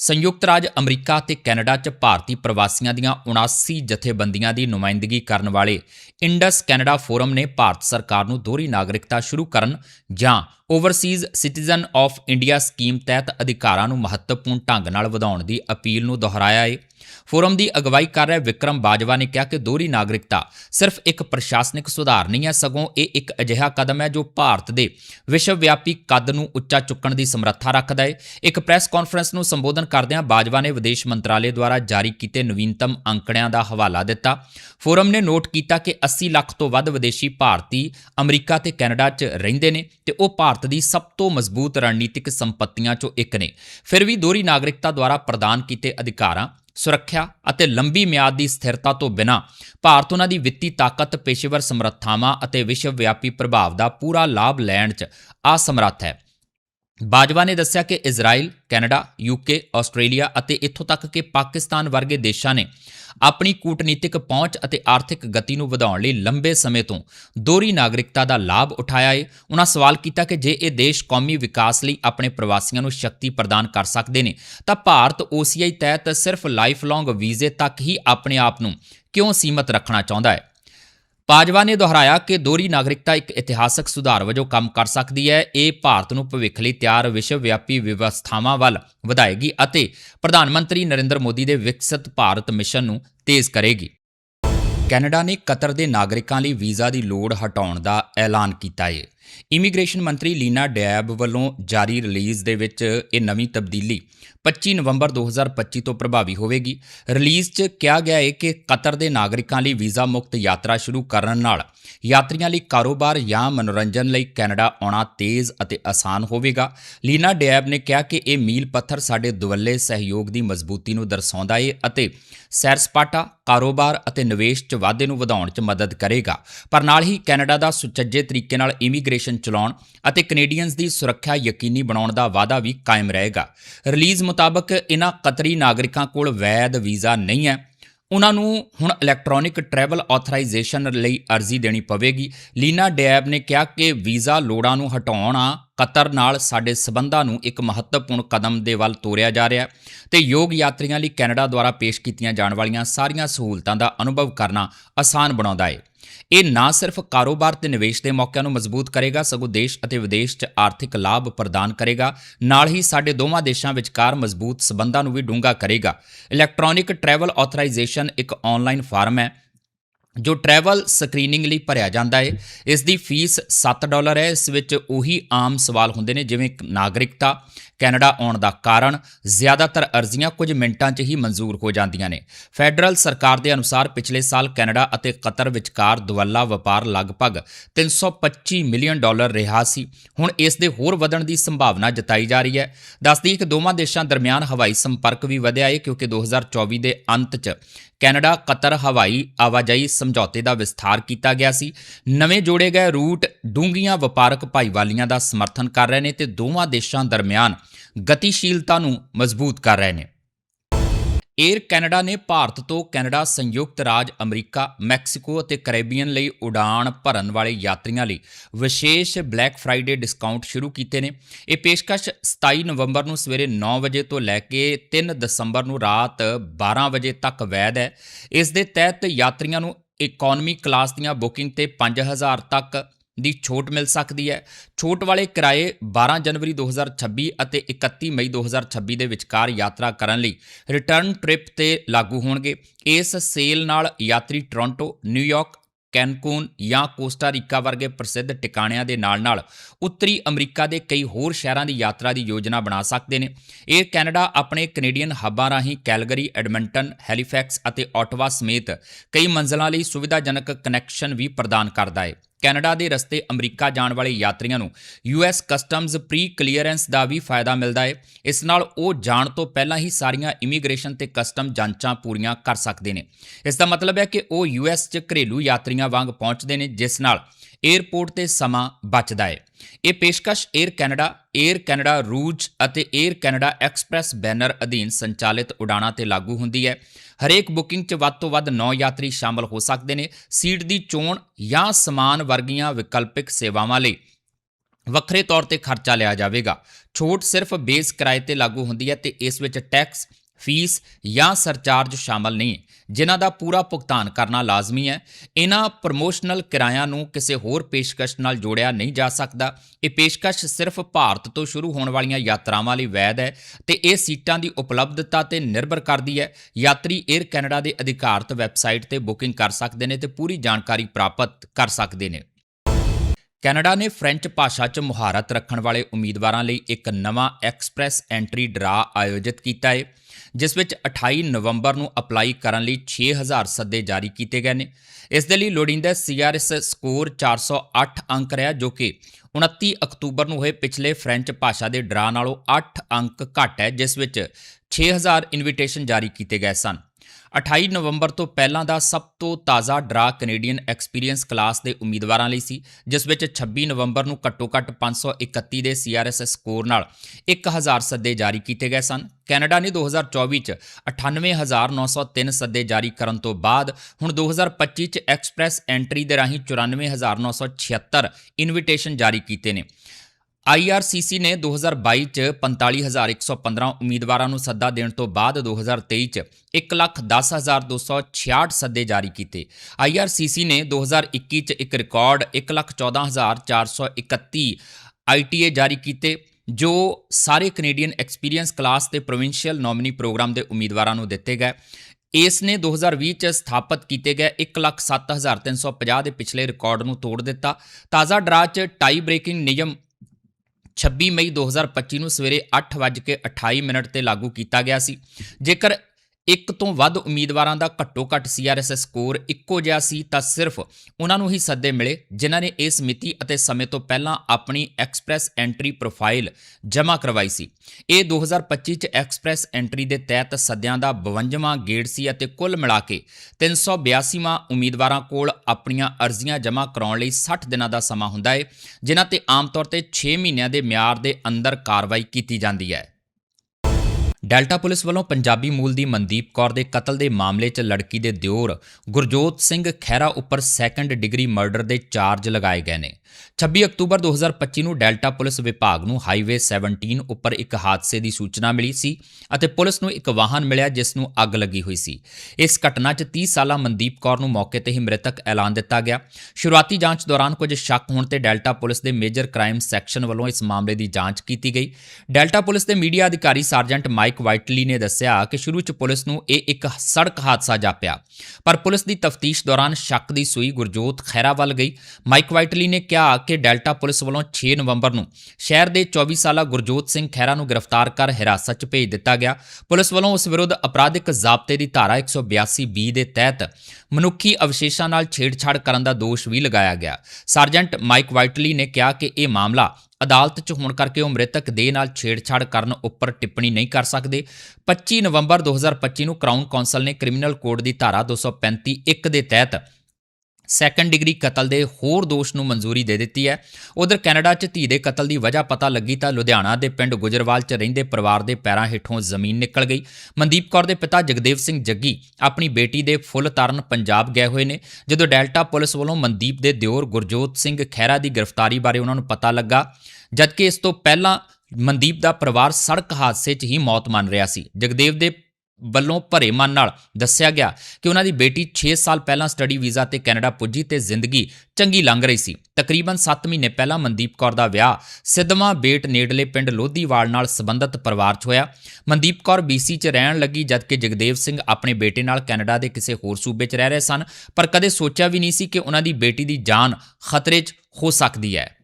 Speaker 1: ਸੰਯੁਕਤ ਰਾਜ ਅਮਰੀਕਾ ਤੇ ਕੈਨੇਡਾ 'ਚ ਭਾਰਤੀ ਪ੍ਰਵਾਸੀਆਂ ਦੀਆਂ 79 ਜਥੇਬੰਦੀਆਂ ਦੀ ਨੁਮਾਇੰਦਗੀ ਕਰਨ ਵਾਲੇ ਇੰਡਸ ਕੈਨੇਡਾ ਫੋਰਮ ਨੇ ਭਾਰਤ ਸਰਕਾਰ ਨੂੰ ਦੋਹਰੀ ਨਾਗਰਿਕਤਾ ਸ਼ੁਰੂ ਕਰਨ ਜਾਂ overseas citizen of India scheme ਤਹਿਤ ਅਧਿਕਾਰਾਂ ਨੂੰ ਮਹੱਤਵਪੂਰਨ ਢੰਗ ਨਾਲ ਵਧਾਉਣ ਦੀ ਅਪੀਲ ਨੂੰ ਦੁਹਰਾਇਆ ਏ। ਫੋਰਮ ਦੀ ਅਗਵਾਈ ਕਰ ਰਿਹਾ ਵਿਕਰਮ ਬਾਜਵਾ ਨੇ ਕਿਹਾ ਕਿ ਦੋਹਰੀ ਨਾਗਰਿਕਤਾ ਸਿਰਫ ਇੱਕ ਪ੍ਰਸ਼ਾਸਨਿਕ ਸੁਧਾਰ ਨਹੀਂ ਹੈ, ਸਗੋਂ ਇਹ ਇੱਕ ਅਜਿਹਾ ਕਦਮ ਹੈ ਜੋ ਭਾਰਤ ਦੇ ਵਿਸ਼ਵ ਵਿਆਪੀ ਕੱਦ ਨੂੰ ਉੱਚਾ ਚੁੱਕਣ ਦੀ ਸਮਰੱਥਾ ਰੱਖਦਾ ਹੈ ਇੱਕ ਪ੍ਰੈਸ ਕਾਨਫਰੰਸ ਨੂੰ ਸੰਬੋਧਨ ਕਰਦਿਆਂ ਬਾਜਵਾ ਨੇ ਵਿਦੇਸ਼ ਮੰਤਰਾਲੇ ਦੁਆਰਾ ਜਾਰੀ ਕੀਤੇ ਨਵੀਨਤਮ ਅੰਕੜਿਆਂ ਦਾ ਹਵਾਲਾ ਦਿੱਤਾ। ਫੋਰਮ ਨੇ ਨੋਟ ਕੀਤਾ ਕਿ 80 ਲੱਖ ਤੋਂ ਵੱਧ ਵਿਦੇਸ਼ੀ ਭਾਰਤੀ ਅਮਰੀਕਾ ਤੇ ਕੈਨੇਡਾ 'ਚ ਰਹਿੰਦੇ ਨੇ ਤੇ ਉਹ ਭਾਰਤ ਭਾਰਤ ਦੀ ਸਭ ਤੋਂ ਮਜ਼ਬੂਤ ਰਣਨੀਤਿਕ ਸੰਪਤੀਆਂ 'ਚੋਂ ਇੱਕ ਨੇ। ਫਿਰ ਵੀ ਦੋਹਰੀ ਨਾਗਰਿਕਤਾ ਦੁਆਰਾ ਪ੍ਰਦਾਨ ਕੀਤੇ ਅਧਿਕਾਰਾਂ, ਸੁਰੱਖਿਆ ਅਤੇ ਲੰਬੀ ਮਿਆਦ ਦੀ ਸਥਿਰਤਾ ਤੋਂ ਬਿਨਾਂ ਭਾਰਤ ਉਹਨਾਂ ਦੀ ਵਿੱਤੀ ਤਾਕਤ, ਪੇਸ਼ੇਵਰ ਸਮਰੱਥਾਵਾਂ ਅਤੇ ਵਿਸ਼ਵ ਵਿਆਪੀ ਪ੍ਰਭਾਵ ਦਾ ਪੂਰਾ ਲਾਭ ਲੈਣ 'ਚ ਅਸਮਰੱਥ ਹੈ। ਬਾਜਵਾ ਨੇ ਦੱਸਿਆ ਕਿ ਇਜ਼ਰਾਈਲ, ਕੈਨੇਡਾ ਯੂਕੇ ਆਸਟ੍ਰੇਲੀਆ ਅਤੇ ਇੱਥੋਂ ਤੱਕ ਕਿ ਪਾਕਿਸਤਾਨ ਵਰਗੇ ਦੇਸ਼ਾਂ ਨੇ ਆਪਣੀ ਕੂਟਨੀਤਿਕ ਪਹੁੰਚ ਅਤੇ ਆਰਥਿਕ ਗਤੀ ਨੂੰ ਵਧਾਉਣ ਲਈ ਲੰਬੇ ਸਮੇਂ ਤੋਂ ਦੋਹਰੀ ਨਾਗਰਿਕਤਾ ਦਾ ਲਾਭ ਉਠਾਇਆ ਹੈ ਉਹਨਾਂ ਸਵਾਲ ਕੀਤਾ ਕਿ ਜੇ ਇਹ ਦੇਸ਼ ਕੌਮੀ ਵਿਕਾਸ ਲਈ ਆਪਣੇ ਪ੍ਰਵਾਸੀਆਂ ਨੂੰ ਸ਼ਕਤੀ ਪ੍ਰਦਾਨ ਕਰ ਸਕਦੇ ਨੇ, ਤਾਂ ਭਾਰਤ OCI ਤਹਿਤ ਸਿਰਫ ਲਾਈਫ ਲੌਂਗ ਵੀਜ਼ੇ ਤੱਕ ਹੀ ਆਪਣੇ ਆਪ ਨੂੰ ਕਿਉਂ ਸੀਮਤ ਰੱਖਣਾ ਚਾਹੁੰਦਾ ਹੈ? ਬਾਜਵਾ ਨੇ ਦੁਹਰਾਇਆ ਕਿ ਦੋਹਰੀ ਨਾਗਰਿਕਤਾ ਇੱਕ ਇਤਿਹਾਸਕ ਸੁਧਾਰ ਵਜੋਂ ਕੰਮ ਕਰ ਸਕਦੀ ਹੈ। ਇਹ ਭਾਰਤ ਨੂੰ ਭਵਿੱਖ ਲਈ ਤਿਆਰ ਵਿਸ਼ਵ ਵਿਆਪੀ ਵਿਵਸਥਾਵਾਂ ਵੱਲ ਵਧਾਏਗੀ ਅਤੇ ਪ੍ਰਧਾਨ ਮੰਤਰੀ ਨਰਿੰਦਰ ਮੋਦੀ ਦੇ ਵਿਕਸਿਤ ਭਾਰਤ ਮਿਸ਼ਨ ਨੂੰ ਤੇਜ਼ ਕਰੇਗੀ। ਕੈਨੇਡਾ ਨੇ ਕਤਰ ਦੇ ਨਾਗਰਿਕਾਂ ਲਈ ਵੀਜ਼ਾ ਦੀ ਲੋੜ ਹਟਾਉਣ ਦਾ ਐਲਾਨ ਕੀਤਾ ਹੈ ਇਮੀਗ੍ਰੇਸ਼ਨ ਮੰਤਰੀ ਲੀਨਾ ਡੈਬ ਵੱਲੋਂ ਜਾਰੀ ਰਿਲੀਜ਼ ਦੇ ਵਿੱਚ ਇਹ ਨਵੀਂ ਤਬਦੀਲੀ 25 ਨਵੰਬਰ 2025 ਤੋਂ ਪ੍ਰਭਾਵੀ ਹੋਵੇਗੀ। ਰਿਲੀਜ਼ 'ਚ ਕਿਹਾ ਗਿਆ ਹੈ ਕਿ ਕਤਰ ਦੇ ਨਾਗਰਿਕਾਂ ਲਈ ਵੀਜ਼ਾ ਮੁਕਤ ਯਾਤਰਾ ਸ਼ੁਰੂ ਕਰਨ ਨਾਲ ਯਾਤਰੀਆਂ ਲਈ ਕਾਰੋਬਾਰ ਜਾਂ ਮਨੋਰੰਜਨ ਲਈ ਕੈਨੇਡਾ ਆਉਣਾ ਤੇਜ਼ ਅਤੇ ਆਸਾਨ ਹੋਵੇਗਾ। ਲੀਨਾ ਡੈਬ ਨੇ ਕਿਹਾ ਕਿ ਇਹ ਮੀਲ ਪੱਥਰ ਸਾਡੇ ਦੁਵੱਲੇ ਸਹਿਯੋਗ ਦੀ ਮਜ਼ਬੂਤੀ ਨੂੰ ਦਰਸਾਉਂਦਾ ਹੈ ਅਤੇ ਸੈਰ ਸਪਾਟਾ, ਕਾਰੋਬਾਰ ਅਤੇ ਨਿਵੇਸ਼ 'ਚ ਵਾਧੇ ਨੂੰ ਵਧਾਉਣ 'ਚ ਮਦਦ ਕਰੇਗਾ। ਪਰ ਨਾਲ ਹੀ ਕੈਨੇਡਾ ਦਾ ਸੁਚੱਜੇ ਤਰੀਕੇ ਨਾਲ ਇਮੀਗ੍ਰੇਸ਼ਨ ਚਲਾਉਣ ਅਤੇ ਕੈਨੇਡੀਅਨਸ ਦੀ ਸੁਰੱਖਿਆ ਯਕੀਨੀ ਬਣਾਉਣ ਦਾ ਵਾਅਦਾ ਵੀ ਕਾਇਮ ਰਹੇਗਾ। ਰਿਲੀਜ਼ ਮੁਤਾਬਕ, ਇਨ੍ਹਾਂ ਕਤਰੀ ਨਾਗਰਿਕਾਂ ਕੋਲ ਵੈਧ ਵੀਜ਼ਾ ਨਹੀਂ ਹੈ। ਉਹਨਾਂ ਨੂੰ ਹੁਣ ਇਲੈਕਟ੍ਰੋਨਿਕ ਟਰੈਵਲ ਆਥੋਰਾਈਜੇਸ਼ਨ ਲਈ ਅਰਜ਼ੀ ਦੇਣੀ ਪਵੇਗੀ। ਲੀਨਾ ਡੈਬ ਨੇ ਕਿਹਾ ਕਿ ਵੀਜ਼ਾ ਲੋੜਾਂ ਨੂੰ ਹਟਾਉਣਾ ਕਤਰ ਨਾਲ ਸਾਡੇ ਸਬੰਧਾਂ ਨੂੰ ਇੱਕ ਮਹੱਤਵਪੂਰਨ ਕਦਮ ਦੇ ਵੱਲ ਤੋਰਿਆ ਜਾ ਰਿਹਾ ਹੈ ਤੇ ਯੋਗ ਯਾਤਰੀਆਂ ਲਈ ਕੈਨੇਡਾ ਦੁਆਰਾ ਪੇਸ਼ ਕੀਤੀਆਂ ਜਾਣ ਵਾਲੀਆਂ ਸਾਰੀਆਂ ਸਹੂਲਤਾਂ ਦਾ ਅਨੁਭਵ ਕਰਨਾ ਆਸਾਨ ਬਣਾਉਂਦਾ ਹੈ। ਇਹ ਨਾ ਸਿਰਫ ਕਾਰੋਬਾਰ ਤੇ ਨਿਵੇਸ਼ ਦੇ ਮੌਕਿਆਂ ਨੂੰ ਮਜ਼ਬੂਤ ਕਰੇਗਾ, ਸਗੋਂ ਦੇਸ਼ ਅਤੇ ਵਿਦੇਸ਼ 'ਚ ਆਰਥਿਕ ਲਾਭ ਪ੍ਰਦਾਨ ਕਰੇਗਾ। ਨਾਲ ਹੀ ਸਾਡੇ ਦੋਵਾਂ ਦੇਸ਼ਾਂ ਵਿਚਕਾਰ ਮਜ਼ਬੂਤ ਸਬੰਧਾਂ ਨੂੰ ਵੀ ਡੂੰਘਾ ਕਰੇਗਾ। ਇਲੈਕਟ੍ਰੋਨਿਕ ਟਰੈਵਲ ਆਥੋਰਾਈਜੇਸ਼ਨ ਇੱਕ ਆਨਲਾਈਨ ਫਾਰਮ ਹੈ, ਜੋ ਟਰੈਵਲ ਸਕਰੀਨਿੰਗ ਲਈ ਭਰਿਆ ਜਾਂਦਾ ਹੈ ਇਸ ਦੀ ਫੀਸ 7 ਡਾਲਰ ਹੈ। ਇਸ ਵਿੱਚ ਉਹੀ ਆਮ ਸਵਾਲ ਹੁੰਦੇ ਨੇ, ਜਿਵੇਂ ਨਾਗਰਿਕਤਾ ਕੈਨੇਡਾ ਆਉਣ ਦਾ ਕਾਰਨ, ਜ਼ਿਆਦਾਤਰ ਅਰਜ਼ੀਆਂ ਕੁਝ ਮਿੰਟਾਂ 'ਚ ਹੀ ਮਨਜ਼ੂਰ ਹੋ ਜਾਂਦੀਆਂ ਨੇ। ਫੈਡਰਲ ਸਰਕਾਰ ਦੇ ਅਨੁਸਾਰ ਪਿਛਲੇ ਸਾਲ ਕੈਨੇਡਾ ਅਤੇ ਕਤਰ ਵਿਚਕਾਰ ਦੁਵੱਲਾ ਵਪਾਰ ਲਗਭਗ 325 ਮਿਲੀਅਨ ਡਾਲਰ ਰਿਹਾ ਸੀ। ਹੁਣ ਇਸ ਦੇ ਹੋਰ ਵਧਣ ਦੀ ਸੰਭਾਵਨਾ ਜਤਾਈ ਜਾ ਰਹੀ ਹੈ। ਦੱਸਦੀ ਕਿ ਦੋਵਾਂ ਦੇਸ਼ਾਂ ਦਰਮਿਆਨ ਹਵਾਈ ਸੰਪਰਕ ਵੀ ਵਧਿਆ ਹੈ ਕਿਉਂਕਿ 2024 ਦੇ ਅੰਤ 'ਚ ਕੈਨੇਡਾ, ਕਤਰ, ਹਵਾਈ ਆਵਾਜਾਈ ਸਮਝੌਤੇ ਦਾ ਵਿਸਥਾਰ ਕੀਤਾ ਗਿਆ ਸੀ। ਨਵੇਂ ਜੋੜੇ ਗਏ ਰੂਟ ਡੂੰਘੀਆਂ ਵਪਾਰਕ ਭਾਈਵਾਲੀਆਂ ਦਾ ਸਮਰਥਨ ਕਰ ਰਹੇ ਨੇ ਤੇ ਦੋਵਾਂ ਦੇਸ਼ਾਂ ਦਰਮਿਆਨ ਗਤੀਸ਼ੀਲਤਾ ਨੂੰ ਮਜ਼ਬੂਤ ਕਰ ਰਹੇ ਨੇ। 에ਅਰ ਕੈਨੇਡਾ ਨੇ ਭਾਰਤ ਤੋਂ ਕੈਨੇਡਾ ਸੰਯੁਕਤ ਰਾਜ, ਅਮਰੀਕਾ, ਮੈਕਸੀਕੋ ਅਤੇ ਕੈਰੇਬੀਅਨ ਲਈ ਉਡਾਣ ਭਰਨ ਵਾਲੇ ਯਾਤਰੀਆਂ ਲਈ ਵਿਸ਼ੇਸ਼ ਬਲੈਕ ਫਰਾਈਡੇ ਡਿਸਕਾਊਂਟ ਸ਼ੁਰੂ ਕੀਤੇ ਨੇ। ਇਹ ਪੇਸ਼ਕਸ਼ 27 ਨਵੰਬਰ ਨੂੰ ਸਵੇਰੇ 9 ਵਜੇ ਤੋਂ ਲੈ ਕੇ 3 ਦਸੰਬਰ ਨੂੰ ਰਾਤ 12 ਵਜੇ ਤੱਕ ਵੈਧ ਹੈ। ਇਸ ਦੇ ਤਹਿਤ ਯਾਤਰੀਆਂ ਨੂੰ ਇਕਨੋਮੀ ਕਲਾਸ ਦੀਆਂ ਬੁਕਿੰਗ ਤੇ 5000 ਤੱਕ ਦੀ ਛੋਟ ਮਿਲ ਸਕਦੀ ਹੈ। ਛੋਟ ਵਾਲੇ ਕਿਰਾਏ 12 ਜਨਵਰੀ 2026 ਅਤੇ 31 ਮਈ 2026 ਦੇ ਵਿਚਕਾਰ ਯਾਤਰਾ ਕਰਨ ਲਈ ਰਿਟਰਨ ਟ੍ਰਿਪ ਤੇ ਲਾਗੂ ਹੋਣਗੇ। ਇਸ ਸੇਲ ਨਾਲ ਯਾਤਰੀ ਟੋਰਾਂਟੋ ਨਿਊਯਾਰਕ ਕੈਨਕੂਨ ਜਾਂ ਕੋਸਟਾ ਰੀਕਾ ਵਰਗੇ ਪ੍ਰਸਿੱਧ ਟਿਕਾਣਿਆਂ ਦੇ ਨਾਲ-ਨਾਲ ਉੱਤਰੀ ਅਮਰੀਕਾ ਦੇ ਕਈ ਹੋਰ ਸ਼ਹਿਰਾਂ ਦੀ ਯਾਤਰਾ ਦੀ ਯੋਜਨਾ ਬਣਾ ਸਕਦੇ ਨੇ। ਇਹ ਕੈਨੇਡਾ ਆਪਣੇ ਕੈਨੇਡੀਅਨ ਹੱਬਾਂ ਰਾਹੀਂ ਕੈਲਗਰੀ, ਐਡਮੰਟਨ, ਹੈਲੀਫੈਕਸ ਅਤੇ ਆਟਵਾ ਸਮੇਤ ਕਈ ਮੰਜ਼ਲਾਂ ਲਈ ਸੁਵਿਧਾਜਨਕ ਕਨੈਕਸ਼ਨ ਵੀ ਪ੍ਰਦਾਨ ਕਰਦਾ ਹੈ। ਕੈਨੇਡਾ ਦੇ ਰਸਤੇ ਅਮਰੀਕਾ ਜਾਣ ਵਾਲੇ ਯਾਤਰੀਆਂ ਨੂੰ ਯੂਐਸ ਕਸਟਮਜ਼ ਪ੍ਰੀ ਕਲੀਅਰੈਂਸ ਦਾ ਵੀ ਫਾਇਦਾ ਮਿਲਦਾ ਹੈ ਇਸ ਨਾਲ ਉਹ ਜਾਣ ਤੋਂ ਪਹਿਲਾਂ ਹੀ ਸਾਰੀਆਂ ਇਮੀਗ੍ਰੇਸ਼ਨ ਤੇ ਕਸਟਮ ਜਾਂਚਾਂ ਪੂਰੀਆਂ ਕਰ ਸਕਦੇ ਨੇ। ਇਸ ਦਾ ਮਤਲਬ ਹੈ ਕਿ ਉਹ ਯੂਐਸ 'ਚ ਘਰੇਲੂ ਯਾਤਰੀਆਂ ਵਾਂਗ ਪਹੁੰਚਦੇ ਨੇ, ਜਿਸ ਨਾਲ ਏਅਰਪੋਰਟ ਤੇ ਸਮਾਂ ਬਚਦਾ ਹੈ ਇਹ ਪੇਸ਼ਕਸ਼ Air Canada Air Canada Rouge ਅਤੇ ਏਅਰ ਕੈਨੇਡਾ ਐਕਸਪ੍ਰੈਸ ਬੈਨਰ ਅਧੀਨ ਸੰਚਾਲਿਤ ਉਡਾਣਾਂ ਤੇ ਲਾਗੂ ਹੁੰਦੀ ਹੈ ਹਰੇਕ ਬੁਕਿੰਗ 'ਚ ਵੱਧ ਤੋਂ ਵੱਧ 9 ਯਾਤਰੀ ਸ਼ਾਮਲ ਹੋ ਸਕਦੇ ਨੇ। ਸੀਟ ਦੀ ਚੋਣ ਜਾਂ ਸਮਾਨ ਵਰਗੀਆਂ ਵਿਕਲਪਿਕ ਸੇਵਾਵਾਂ ਲਈ ਵੱਖਰੇ ਤੌਰ ਤੇ ਖਰਚਾ ਲਿਆ ਜਾਵੇਗਾ। ਛੋਟ ਸਿਰਫ ਬੇਸ ਕਿਰਾਏ ਤੇ ਲਾਗੂ ਹੁੰਦੀ ਹੈ ਤੇ ਇਸ ਵਿੱਚ ਟੈਕਸ ਫੀਸ ਜਾਂ ਸਰਚਾਰਜ ਸ਼ਾਮਲ ਨਹੀਂ। ਜਿਨ੍ਹਾਂ ਦਾ ਪੂਰਾ ਭੁਗਤਾਨ ਕਰਨਾ ਲਾਜ਼ਮੀ ਹੈ। ਇਹਨਾਂ ਪ੍ਰਮੋਸ਼ਨਲ ਕਿਰਾਇਆਂ ਨੂੰ ਕਿਸੇ ਹੋਰ ਪੇਸ਼ਕਸ਼ ਨਾਲ ਜੋੜਿਆ ਨਹੀਂ ਜਾ ਸਕਦਾ। ਇਹ ਪੇਸ਼ਕਸ਼ ਸਿਰਫ ਭਾਰਤ ਤੋਂ ਸ਼ੁਰੂ ਹੋਣ ਵਾਲੀਆਂ ਯਾਤਰਾਵਾਂ ਲਈ ਵੈਧ ਹੈ ਤੇ ਇਹ ਸੀਟਾਂ ਦੀ ਉਪਲਬਧਤਾ ਤੇ ਨਿਰਭਰ ਕਰਦੀ ਹੈ। ਯਾਤਰੀ 에ਅਰ ਕੈਨੇਡਾ ਦੇ ਅਧਿਕਾਰਤ ਵੈਬਸਾਈਟ ਤੇ ਬੁਕਿੰਗ ਕਰ ਸਕਦੇ ਨੇ ਤੇ ਪੂਰੀ ਜਾਣਕਾਰੀ ਪ੍ਰਾਪਤ ਕਰ ਸਕਦੇ ਨੇ। ਕੈਨੇਡਾ ਨੇ ਫ੍ਰੈਂਚ ਭਾਸ਼ਾ 'ਚ ਮੁਹਾਰਤ ਰੱਖਣ ਵਾਲੇ ਉਮੀਦਵਾਰਾਂ ਲਈ ਇੱਕ ਨਵਾਂ ਐਕਸਪ੍ਰੈਸ ਐਂਟਰੀ ਡਰਾ ਆਯੋਜਿਤ ਕੀਤਾ ਹੈ ਜਿਸ ਵਿੱਚ 28 ਨਵੰਬਰ ਨੂੰ ਅਪਲਾਈ ਕਰਨ ਲਈ 6000 ਸੱਦੇ ਜਾਰੀ ਕੀਤੇ ਗਏ ਨੇ। ਇਸ ਦੇ ਲਈ ਲੋੜੀਂਦਾ ਸੀਆਰਐਸ ਸਕੋਰ 408 ਅੰਕ ਰਿਹਾ, ਜੋ ਕਿ 29 ਅਕਤੂਬਰ ਨੂੰ ਹੋਏ ਪਿਛਲੇ ਫ੍ਰੈਂਚ ਭਾਸ਼ਾ ਦੇ ਡਰਾ ਨਾਲੋਂ 8 ਅੰਕ ਘੱਟ ਹੈ, ਜਿਸ ਵਿੱਚ 6000 ਇਨਵੀਟੇਸ਼ਨ ਜਾਰੀ ਕੀਤੇ ਗਏ ਸਨ। 28 ਨਵੰਬਰ ਤੋਂ ਪਹਿਲਾਂ ਦਾ ਸਭ ਤੋਂ ਤਾਜ਼ਾ ਡਰਾ ਕੈਨੇਡੀਅਨ ਐਕਸਪੀਰੀਅੰਸ ਕਲਾਸ ਦੇ ਉਮੀਦਵਾਰਾਂ ਲਈ ਸੀ, ਜਿਸ ਵਿੱਚ 26 ਨਵੰਬਰ ਨੂੰ ਘੱਟੋ-ਘੱਟ 531 ਦੇ ਸੀਆਰਐਸ ਸਕੋਰ ਨਾਲ 1000 ਸੱਦੇ ਜਾਰੀ ਕੀਤੇ ਗਏ ਸਨ। ਕੈਨੇਡਾ ਨੇ 2024 ਚ 98903 ਸੱਦੇ ਜਾਰੀ ਕਰਨ ਤੋਂ ਬਾਅਦ ਹੁਣ 2025 ਚ ਐਕਸਪ੍ਰੈਸ ਐਂਟਰੀ ਦੇ ਰਾਹੀਂ 94976 ਇਨਵੀਟੇਸ਼ਨ ਜਾਰੀ ਕੀਤੇ ਨੇ। IRCC ਨੇ 2022 ਚ 45115 ਉਮੀਦਵਾਰਾਂ ਨੂੰ ਸੱਦਾ ਦੇਣ ਤੋਂ ਬਾਅਦ 2023 ਚ 110266 ਸੱਦੇ ਜਾਰੀ ਕੀਤੇ। IRCC ਨੇ 2021 ਚ ਇੱਕ ਰਿਕਾਰਡ 114431 ITA ਜਾਰੀ ਕੀਤੇ, ਜੋ ਸਾਰੇ ਕੈਨੇਡੀਅਨ ਐਕਸਪੀਰੀਅੰਸ ਕਲਾਸ ਤੇ ਪ੍ਰੋਵਿੰਸ਼ੀਅਲ ਨੋਮਿਨੀ ਪ੍ਰੋਗਰਾਮ ਦੇ ਉਮੀਦਵਾਰਾਂ ਨੂੰ ਦਿੱਤੇ ਗਏ। ਇਸ ਨੇ 2020 ਚ ਸਥਾਪਿਤ ਕੀਤੇ ਗਏ 107350 ਦੇ ਪਿਛਲੇ ਰਿਕਾਰਡ ਨੂੰ ਤੋੜ ਦਿੱਤਾ। ਤਾਜ਼ਾ ਡਰਾ ਚ ਟਾਈ ਬ੍ਰੇਕਿੰਗ ਨਿਯਮ 26 ਮਈ 2025 ਨੂੰ ਸਵੇਰੇ 8:28 ਮਿੰਟ ਤੇ ਲਾਗੂ ਕੀਤਾ ਗਿਆ ਸੀ। ਜੇਕਰ ਇੱਕ ਤੋਂ ਵੱਧ ਉਮੀਦਵਾਰਾਂ ਦਾ ਘੱਟੋ-ਘੱਟ ਸੀਆਰਐਸ ਸਕੋਰ ਇੱਕੋ ਜਿਹਾ ਸੀ ਤਾਂ ਸਿਰਫ ਉਹਨਾਂ ਨੂੰ ਹੀ ਸੱਦੇ ਮਿਲੇ ਜਿਨ੍ਹਾਂ ਨੇ ਇਸ ਮਿਤੀ ਅਤੇ ਸਮੇਂ ਤੋਂ ਪਹਿਲਾਂ ਆਪਣੀ ਐਕਸਪ੍ਰੈਸ ਐਂਟਰੀ ਪ੍ਰੋਫਾਈਲ ਜਮ੍ਹਾਂ ਕਰਵਾਈ ਸੀ। ਇਹ 2025 ਚ ਐਕਸਪ੍ਰੈਸ ਐਂਟਰੀ ਦੇ ਤਹਿਤ ਸੱਦਿਆਂ ਦਾ 52ਵਾਂ ਗੇੜ ਸੀ ਅਤੇ ਕੁੱਲ ਮਿਲਾ ਕੇ 382ਵਾਂ ਉਮੀਦਵਾਰਾਂ ਕੋਲ ਆਪਣੀਆਂ ਅਰਜ਼ੀਆਂ ਜਮ੍ਹਾਂ ਕਰਾਉਣ ਲਈ 60 ਦਿਨਾਂ ਦਾ ਸਮਾਂ ਹੁੰਦਾ ਹੈ, ਜਿਨ੍ਹਾਂ ਤੇ ਆਮ ਤੌਰ ਤੇ 6 ਮਹੀਨਿਆਂ ਦੇ ਮਿਆਰ ਦੇ ਅੰਦਰ ਕਾਰਵਾਈ ਕੀਤੀ ਜਾਂਦੀ ਹੈ। ਡੈਲਟਾ ਪੁਲਿਸ ਵੱਲੋਂ ਪੰਜਾਬੀ ਮੂਲ ਦੀ ਮਨਦੀਪ ਕੌਰ ਦੇ ਕਤਲ ਦੇ ਮਾਮਲੇ 'ਚ ਲੜਕੀ ਦੇ ਦਿਓਰ ਗੁਰਜੋਤ ਸਿੰਘ ਖਹਿਰਾ ਉੱਪਰ ਸੈਕੰਡ ਡਿਗਰੀ ਮਰਡਰ ਦੇ ਚਾਰਜ ਲਗਾਏ ਗਏ ਨੇ। 26 ਅਕਤੂਬਰ 2025 ਨੂੰ ਡੈਲਟਾ ਪੁਲਿਸ ਵਿਭਾਗ ਨੂੰ ਹਾਈਵੇ 17 ਉੱਪਰ ਇੱਕ ਹਾਦਸੇ ਦੀ ਸੂਚਨਾ ਮਿਲੀ ਸੀ ਅਤੇ ਪੁਲਿਸ ਨੂੰ ਇੱਕ ਵਾਹਨ ਮਿਲਿਆ ਜਿਸ ਨੂੰ ਅੱਗ ਲੱਗੀ ਹੋਈ ਸੀ। ਇਸ ਘਟਨਾ 'ਚ 30 ਸਾਲਾ ਮਨਦੀਪ ਕੌਰ ਨੂੰ ਮੌਕੇ ਤੇ ਹੀ ਮ੍ਰਿਤਕ ਐਲਾਨ ਦਿੱਤਾ ਗਿਆ। ਸ਼ੁਰੂਆਤੀ ਜਾਂਚ ਦੌਰਾਨ ਕੁਝ ਸ਼ੱਕ ਹੋਣ ਤੇ ਡੈਲਟਾ ਪੁਲਿਸ ਦੇ ਮੇਜਰ ਕ੍ਰਾਈਮ ਸੈਕਸ਼ਨ ਵੱਲੋਂ ਇਸ ਮਾਮਲੇ ਦੀ ਜਾਂਚ ਕੀਤੀ ਗਈ। ਡੈਲਟਾ ਪੁਲਿਸ ਦੇ ਮੀਡੀਆ ਅਧਿਕਾਰੀ ਸਰਜੈਂਟ ਮਾਈਕ ਵਾਈਟਲੀ ਨੇ ਦੱਸਿਆ ਕਿ ਸ਼ੁਰੂ 'ਚ ਪੁਲਿਸ ਨੂੰ ਇਹ ਇੱਕ ਸੜਕ ਹਾਦਸਾ ਜਾਪਿਆ। ਪਰ ਪੁਲਿਸ ਦੀ ਤਫਤੀਸ਼ ਦੌਰਾਨ ਸ਼ੱਕ ਦੀ ਸੂਈ ਗੁਰਜੋਤ ਖੈਰਾ ਵੱਲ ਗਈ। ਮਾਈਕ ਵਾਈਟਲੀ ਨੇ ਕਿਹਾ ਕਿ ਡੈਲਟਾ ਪੁਲਿਸ ਵੱਲੋਂ 6 ਨਵੰਬਰ ਨੂੰ ਸ਼ਹਿਰ ਦੇ 24 ਸਾਲਾ ਗੁਰਜੋਤ ਸਿੰਘ ਖੈਰਾ ਨੂੰ ਗ੍ਰਿਫਤਾਰ ਕਰ ਹਿਰਾਸਤ 'ਚ ਭੇਜ ਦਿੱਤਾ ਗਿਆ। ਪੁਲਿਸ ਵੱਲੋਂ ਉਸ ਵਿਰੁੱਧ ਅਪਰਾਧਿਕ ਜ਼ਾਬਤੇ ਦੀ ਧਾਰਾ 182 ਬੀ ਦੇ ਤਹਿਤ ਮਨੁੱਖੀ ਅਵਸ਼ੇਸ਼ਾਂ ਨਾਲ ਛੇੜਛਾੜ ਕਰਨ ਦਾ ਦੋਸ਼ ਵੀ ਲਗਾਇਆ ਗਿਆ। ਸਰਜੈਂਟ ਮਾਈਕ ਵਾਈਟਲੀ ਨੇ ਕਿਹਾ ਕਿ ਇਹ ਮਾਮਲਾ ਅਦਾਲਤ 'ਚ ਹੋਣ ਕਰਕੇ ਉਹ ਮ੍ਰਿਤਕ ਦੇਹ ਨਾਲ ਛੇੜਛਾੜ ਕਰਨ ਉੱਪਰ ਟਿੱਪਣੀ ਨਹੀਂ ਕਰ ਸਕਦੇ। 25 ਨਵੰਬਰ 2025 ਨੂੰ ਕਰਾਊਨ ਕੌਂਸਲ ਨੇ ਕ੍ਰਿਮੀਨਲ ਕੋਡ ਦੀ ਧਾਰਾ 235 1 ਦੇ ਤਹਿਤ ਸੈਕੰਡ ਡਿਗਰੀ ਕਤਲ ਦੇ ਹੋਰ ਦੋਸ਼ ਨੂੰ ਮਨਜ਼ੂਰੀ ਦੇ ਦਿੱਤੀ ਹੈ। ਉਧਰ ਕੈਨੇਡਾ 'ਚ ਧੀ ਦੇ ਕਤਲ ਦੀ ਵਜ੍ਹਾ ਪਤਾ ਲੱਗੀ ਤਾਂ ਲੁਧਿਆਣਾ ਦੇ ਪਿੰਡ ਗੁਜਰਵਾਲ 'ਚ ਰਹਿੰਦੇ ਪਰਿਵਾਰ ਦੇ ਪੈਰਾਂ ਹੇਠੋਂ ਜ਼ਮੀਨ ਨਿਕਲ ਗਈ। ਮਨਦੀਪ ਕੌਰ ਦੇ ਪਿਤਾ ਜਗਦੇਵ ਸਿੰਘ ਜੱਗੀ ਆਪਣੀ ਬੇਟੀ ਦੇ ਫੁੱਲ ਤਾਰਨ ਪੰਜਾਬ ਗਏ ਹੋਏ ਨੇ। ਜਦੋਂ ਡੈਲਟਾ ਪੁਲਿਸ ਵੱਲੋਂ ਮਨਦੀਪ ਦੇ ਦਿਓਰ ਗੁਰਜੋਤ ਸਿੰਘ ਖਹਿਰਾ ਦੀ ਗ੍ਰਿਫਤਾਰੀ ਬਾਰੇ ਉਹਨਾਂ ਨੂੰ ਪਤਾ ਲੱਗਾ, ਜਦਕਿ ਇਸ ਤੋਂ ਪਹਿਲਾਂ ਮਨਦੀਪ ਦਾ ਪਰਿਵਾਰ ਸੜਕ ਹਾਦਸੇ 'ਚ ਹੀ ਮੌਤ ਮੰਨ ਰਿਹਾ ਸੀ। ਜਗਦੇਵ ਦੇ ਵੱਲੋਂ ਭਰੇ ਮਨ ਨਾਲ ਦੱਸਿਆ ਗਿਆ ਕਿ ਉਹਨਾਂ ਦੀ ਬੇਟੀ 6 ਸਾਲ ਪਹਿਲਾਂ ਸਟੱਡੀ ਵੀਜ਼ਾ ਤੇ ਕੈਨੇਡਾ ਪੁੱਜੀ ਤੇ ਜ਼ਿੰਦਗੀ ਚੰਗੀ ਲੰਘ ਰਹੀ ਸੀ। ਤਕਰੀਬਨ 7 ਮਹੀਨੇ ਪਹਿਲਾਂ ਮਨਦੀਪ ਕੌਰ ਦਾ ਵਿਆਹ ਸਿੱਧਵਾਂ ਬੇਟ ਨੇੜਲੇ ਪਿੰਡ ਲੋਧੀਵਾਲ ਨਾਲ ਸੰਬੰਧਿਤ ਪਰਿਵਾਰ 'ਚ ਹੋਇਆ। ਮਨਦੀਪ ਕੌਰ BC 'ਚ ਰਹਿਣ ਲੱਗੀ ਜਦਕਿ ਜਗਦੇਵ ਸਿੰਘ ਆਪਣੇ ਬੇਟੇ ਨਾਲ ਕੈਨੇਡਾ ਦੇ ਕਿਸੇ ਹੋਰ ਸੂਬੇ 'ਚ ਰਹਿ ਰਹੇ ਸਨ, ਪਰ ਕਦੇ ਸੋਚਿਆ ਵੀ ਨਹੀਂ ਸੀ ਕਿ ਉਹਨਾਂ ਦੀ ਬੇਟੀ ਦੀ ਜਾਨ ਖਤਰੇ 'ਚ ਹੋ ਸਕਦੀ ਹੈ।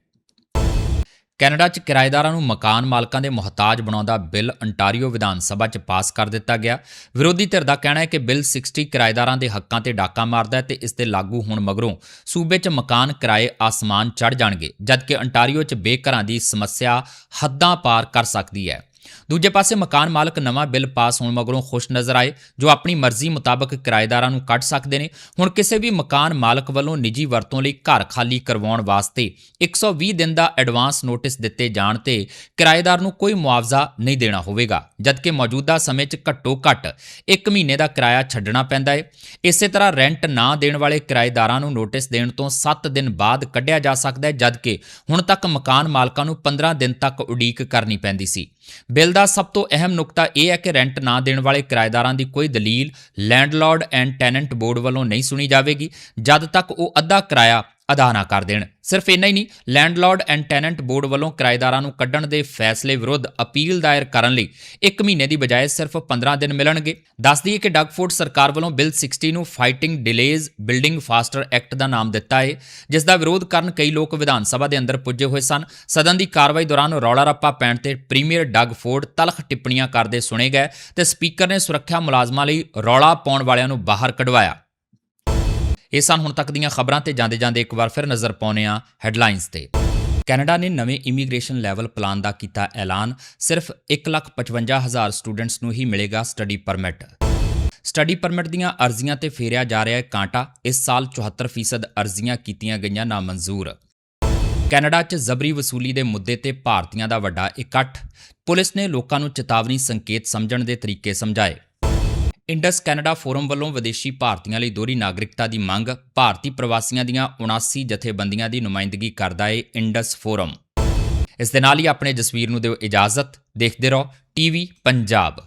Speaker 1: ਕੈਨੇਡਾ 'ਚ ਕਿਰਾਏਦਾਰਾਂ ਨੂੰ ਮਕਾਨ ਮਾਲਕਾਂ ਦੇ ਮੁਹਤਾਜ ਬਣਾਉਂਦਾ ਬਿੱਲ ਅੰਟਾਰੀਓ ਵਿਧਾਨ ਸਭਾ 'ਚ ਪਾਸ ਕਰ ਦਿੱਤਾ ਗਿਆ। ਵਿਰੋਧੀ ਧਿਰ ਦਾ ਕਹਿਣਾ ਹੈ ਕਿ ਬਿੱਲ 60 ਕਿਰਾਏਦਾਰਾਂ ਦੇ ਹੱਕਾਂ ਤੇ ਡਾਕਾ ਮਾਰਦਾ ਹੈ ਤੇ ਇਸ ਦੇ ਲਾਗੂ ਹੋਣ ਮਗਰੋਂ ਸੂਬੇ 'ਚ ਮਕਾਨ ਕਿਰਾਏ ਆਸਮਾਨ ਚੜ ਜਾਣਗੇ, ਜਦਕਿ ਅੰਟਾਰੀਓ 'ਚ ਬੇਘਰਾਂ ਦੀ ਸਮੱਸਿਆ ਹੱਦਾਂ ਪਾਰ ਕਰ ਸਕਦੀ ਹੈ। ਦੂਜੇ ਪਾਸੇ ਮਕਾਨ ਮਾਲਕ ਨਵਾਂ ਬਿੱਲ ਪਾਸ ਹੋਣ ਮਗਰੋਂ ਖੁਸ਼ ਨਜ਼ਰ ਆਏ, ਜੋ ਆਪਣੀ ਮਰਜ਼ੀ ਮੁਤਾਬਕ ਕਿਰਾਏਦਾਰਾਂ ਨੂੰ ਕੱਢ ਸਕਦੇ ਨੇ। ਹੁਣ ਕਿਸੇ ਵੀ ਮਕਾਨ ਮਾਲਕ ਵੱਲੋਂ ਨਿੱਜੀ ਵਰਤੋਂ ਲਈ ਘਰ ਖਾਲੀ ਕਰਵਾਉਣ ਵਾਸਤੇ 120 ਦਿਨ ਦਾ ਐਡਵਾਂਸ ਨੋਟਿਸ ਦਿੱਤੇ ਜਾਣ ਤੇ ਕਿਰਾਏਦਾਰ ਨੂੰ ਕੋਈ ਮੁਆਵਜ਼ਾ ਨਹੀਂ ਦੇਣਾ ਹੋਵੇਗਾ, ਜਦਕਿ ਮੌਜੂਦਾ ਸਮੇਂ 'ਚ ਘੱਟੋ ਘੱਟ 1 ਮਹੀਨੇ ਦਾ ਕਿਰਾਇਆ ਛੱਡਣਾ ਪੈਂਦਾ ਹੈ ਇਸੇ ਤਰ੍ਹਾਂ ਰੈਂਟ ਨਾ ਦੇਣ ਵਾਲੇ ਕਿਰਾਏਦਾਰਾਂ ਨੂੰ ਨੋਟਿਸ ਦੇਣ ਤੋਂ 7 ਦਿਨ ਬਾਅਦ ਕੱਢਿਆ ਜਾ ਸਕਦਾ ਹੈ ਜਦਕਿ ਹੁਣ ਤੱਕ ਮਕਾਨ ਮਾਲਕਾਂ ਨੂੰ 15 ਦਿਨ ਤੱਕ ਉਡੀਕ ਕਰਨੀ ਪੈਂਦੀ ਸੀ। ਬਿੱਲ ਦਾ ਸਭ ਤੋਂ ਅਹਿਮ ਨੁਕਤਾ ਇਹ ਹੈ ਕਿ ਰੈਂਟ ਨਾ ਦੇਣ ਵਾਲੇ ਕਿਰਾਏਦਾਰਾਂ ਦੀ ਕੋਈ ਦਲੀਲ, ਲੈਂਡਲਾਰਡ ਐਂਡ ਟੈਨੈਂਟ ਬੋਰਡ ਵੱਲੋਂ ਨਹੀਂ ਸੁਣੀ ਜਾਵੇਗੀ। ਜਦ ਤੱਕ ਉਹ ਅੱਧਾ ਕਿਰਾਇਆ ਅਦਾ ਨਾ ਕਰ ਦੇਣ। ਸਿਰਫ ਇੰਨਾ ਹੀ ਨਹੀਂ, ਲੈਂਡਲਾਰਡ ਐਂਡ ਟੈਨੈਂਟ ਬੋਰਡ ਵੱਲੋਂ ਕਿਰਾਏਦਾਰਾਂ ਨੂੰ ਕੱਢਣ ਦੇ ਫੈਸਲੇ ਵਿਰੁੱਧ ਅਪੀਲ ਦਾਇਰ ਕਰਨ ਲਈ 1 ਮਹੀਨੇ ਦੀ ਬਜਾਏ ਸਿਰਫ 15 ਦਿਨ ਮਿਲਣਗੇ। ਦੱਸ ਦਈਏ ਕਿ ਡਗਫੋਰਡ ਸਰਕਾਰ ਵੱਲੋਂ ਬਿੱਲ 60 ਨੂੰ fighting delays building faster act ਦਾ ਨਾਮ ਦਿੱਤਾ ਹੈ ਜਿਸ ਦਾ ਵਿਰੋਧ ਕਰਨ ਕਈ ਲੋਕ ਵਿਧਾਨ ਸਭਾ ਦੇ ਅੰਦਰ ਪੁੱਜੇ ਹੋਏ ਸਨ। ਸਦਨ ਦੀ ਕਾਰਵਾਈ ਦੌਰਾਨ ਰੌਲਾ ਰੱਪਾ ਪੈਣ ਤੇ ਪ੍ਰੀਮੀਅਰ ਡਗਫੋਰਡ ਤਲਖ ਟਿੱਪਣੀਆਂ ਕਰਦੇ ਸੁਣੇ ਗਏ ਤੇ ਸਪੀਕਰ ਨੇ ਸੁਰੱਖਿਆ ਮੁਲਾਜ਼ਮਾਂ ਲਈ ਰੌਲਾ ਪਾਉਣ ਵਾਲਿਆਂ ਨੂੰ ਬਾਹਰ ਕਢਵਾਇਆ। ਇਹ ਸਨ ਹੁਣ ਤੱਕ ਦੀਆਂ ਖਬਰਾਂ ਤੇ ਜਾਂਦੇ ਜਾਂਦੇ ਇੱਕ ਵਾਰ ਫਿਰ ਨਜ਼ਰ ਪਾਉਂਦੇ ਹਾਂ ਹੈਡਲਾਈਨਸ ਤੇ। ਕੈਨੇਡਾ ਨੇ ਨਵੇਂ ਇਮੀਗ੍ਰੇਸ਼ਨ ਲੈਵਲ ਪਲਾਨ ਦਾ ਕੀਤਾ ਐਲਾਨ। ਸਿਰਫ 155000 ਸਟੂਡੈਂਟਸ ਨੂੰ ਹੀ ਮਿਲੇਗਾ ਸਟੱਡੀ ਪਰਮਿਟ। ਸਟੱਡੀ ਪਰਮਿਟ ਦੀਆਂ ਅਰਜ਼ੀਆਂ ਤੇ ਫੇਰਿਆ ਜਾ ਰਿਹਾ ਹੈ ਕਾਂਟਾ। ਇਸ ਸਾਲ 74% ਅਰਜ਼ੀਆਂ ਕੀਤੀਆਂ ਗਈਆਂ ਨਾਮਨਜ਼ੂਰ। ਕੈਨੇਡਾ 'ਚ ਜ਼ਬਰੀ ਵਸੂਲੀ ਦੇ ਮੁੱਦੇ ਤੇ ਭਾਰਤੀਆਂ ਦਾ ਵੱਡਾ ਇਕੱਠ। ਪੁਲਿਸ ਨੇ ਲੋਕਾਂ ਨੂੰ ਚੇਤਾਵਨੀ ਸੰਕੇਤ ਸਮਝਣ ਦੇ ਤਰੀਕੇ ਸਮਝਾਏ। ਇੰਡਸ ਕੈਨੇਡਾ ਫੋਰਮ ਵੱਲੋਂ ਵਿਦੇਸ਼ੀ ਭਾਰਤੀਆਂ ਲਈ ਦੋਹਰੀ ਨਾਗਰਿਕਤਾ ਦੀ ਮੰਗ ਭਾਰਤੀ ਪ੍ਰਵਾਸੀਆਂ ਦੀਆਂ 79 ਜਥੇਬੰਦੀਆਂ ਦੀ ਨੁਮਾਇੰਦਗੀ ਕਰਦਾ ਏ ਇੰਡਸ ਫੋਰਮ। ਇਸ ਦੇ ਨਾਲ ਹੀ ਆਪਣੇ ਜਸਵੀਰ ਨੂੰ ਦਿਓ ਇਜਾਜ਼ਤ। ਦੇਖਦੇ ਰਹੋ ਟੀਵੀ ਪੰਜਾਬ।